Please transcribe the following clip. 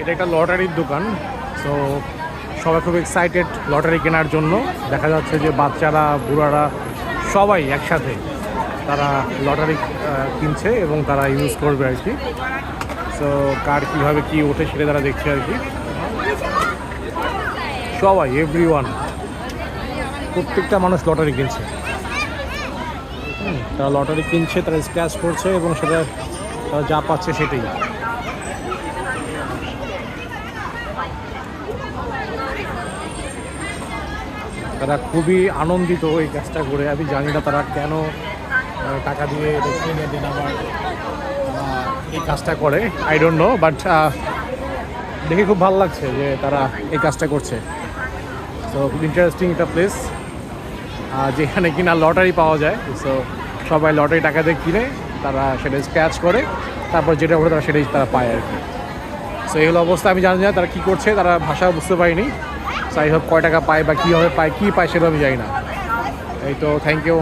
এটা একটা লটারির দোকান সো সবাই খুব এক্সাইটেড লটারি কেনার জন্য। দেখা যাচ্ছে যে বাচ্চারা, বুড়ারা সবাই একসাথে তারা লটারি কিনছে এবং তারা ইউজ করবে আর কি। সো কার কীভাবে কী ওঠে সেটা তারা দেখছে আর কি। সবাই এভরি ওয়ান প্রত্যেকটা মানুষ লটারি কিনছে। তারা লটারি কিনছে, তারা স্ক্র্যাচ করছে এবং সেটা তারা যা পাচ্ছে সেটাই। তারা খুবই আনন্দিত এই কাজটা করে। আমি জানি না তারা কেন টাকা দিয়ে কিনে দিন আমার এই কাজটা করে। আই ডোন্ট নো বাট দেখে খুব ভালো লাগছে যে তারা এই কাজটা করছে। তো খুব ইন্টারেস্টিং একটা প্লেস যেখানে কিনা লটারি পাওয়া যায়। সো সবাই লটারি টাকা দিয়ে কিনে, তারা সেটা স্ক্র্যাচ করে, তারপর যেটা ওঠে তারা সেটাই তারা পায় আর কি। সো এই হলো অবস্থা। আমি জানি না তারা কী করছে, তারা ভাষা বুঝতে পারিনি। যাই হোক কয় টাকা পায় বা কীভাবে পায় কী পায় সেটা আমি জানি না এই তো থ্যাংক ইউ